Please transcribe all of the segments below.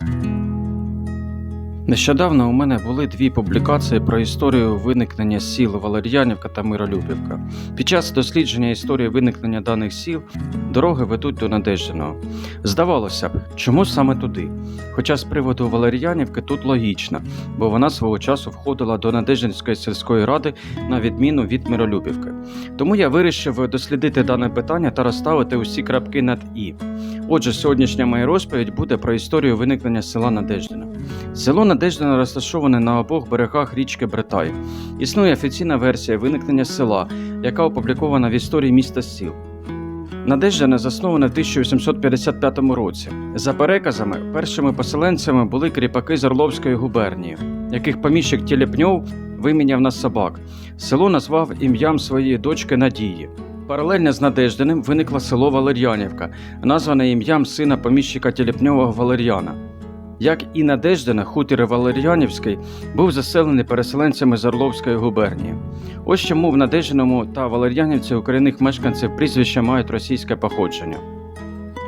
Bye. Нещодавно у мене були дві публікації про історію виникнення сіл Валер'янівка та Миролюбівка. Під час дослідження історії виникнення даних сіл дороги ведуть до Надеждиного. Здавалося б, чому саме туди? Хоча з приводу Валер'янівки тут логічно, бо вона свого часу входила до Надеждинської сільської ради на відміну від Миролюбівки. Тому я вирішив дослідити дане питання та розставити усі крапки над і. Отже, сьогоднішня моя розповідь буде про історію виникнення села Надеждина. Село Надеждина розташоване на обох берегах річки Бретай. Існує офіційна версія виникнення села, яка опублікована в історії міста сіл. Надеждина заснована в 1855 році. За переказами, першими поселенцями були кріпаки з Орловської губернії, яких поміщик Тілепньов виміняв на собак. Село назвав ім'ям своєї дочки Надії. Паралельно з Надеждиним виникло село Валер'янівка, назване ім'ям сина поміщика Тілепньова Валер'яна. Як і Надеждина, хутір Валер'янівський був заселений переселенцями з Орловської губернії. Ось чому в Надеждиному та Валер'янівці у мешканців прізвища мають російське походження.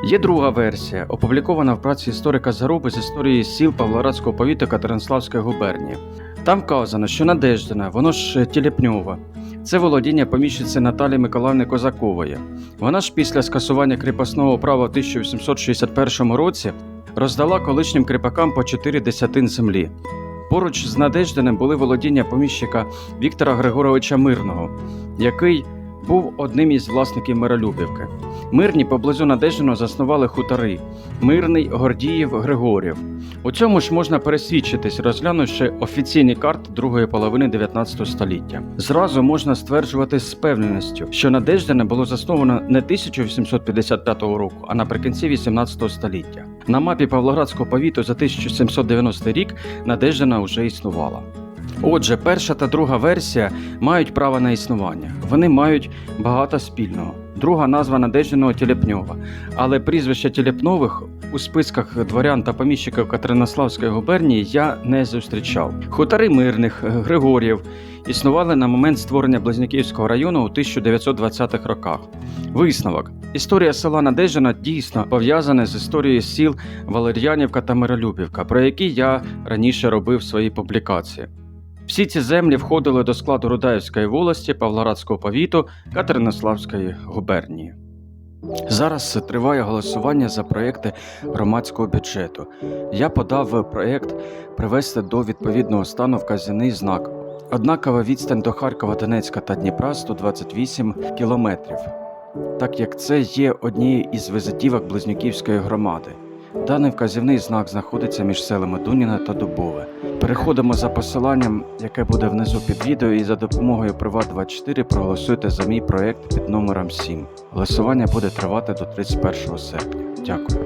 Є друга версія, опублікована в праці історика Заруби з історії сіл Павлоградського повіту Катеринславської губернії. Там вказано, що Надеждина, воно ж Тілепньова, це володіння поміщиці Наталі Миколаївни Козакової. Вона ж після скасування кріпосного права в 1861 році роздала колишнім кріпакам по 4 десятин землі. Поруч з Надеждиним були володіння поміщика Віктора Григоровича Мирного, який був одним із власників Миролюбівки. Мирні поблизу Надеждиного заснували хутори Мирний, Гордіїв, Григорів. У цьому ж можна пересвідчитись, розглянувши офіційні карти другої половини 19 століття. Зразу можна стверджувати з певненістю, що Надеждине було засновано не 1855 року, а наприкінці 18 століття. На мапі Павлоградського повіту за 1790 рік Надеждина вже існувала. Отже, перша та друга версія мають право на існування. Вони мають багато спільного. Друга назва Надеждиного Тілепньова, але прізвища Тілепнових у списках дворян та поміщиків Катеринославської губернії я не зустрічав. Хутори мирних Григорів існували на момент створення Близнюківського району у 1920-х роках. Висновок. Історія села Надеждина дійсно пов'язана з історією сіл Валер'янівка та Миролюбівка, про які я раніше робив свої публікації. Всі ці землі входили до складу Рудаївської волості, Павлоградського повіту, Катеринославської губернії. Зараз триває голосування за проекти громадського бюджету. Я подав проект привести до відповідного стану вказаний знак. Однакова відстань до Харкова, Донецька та Дніпра 128 кілометрів, так як це є однією із визитівок Близнюківської громади. Даний вказівний знак знаходиться між селами Дуніна та Дубове. Переходимо за посиланням, яке буде внизу під відео, і за допомогою Приват24 проголосуйте за мій проект під номером 7. Голосування буде тривати до 31 серпня. Дякую.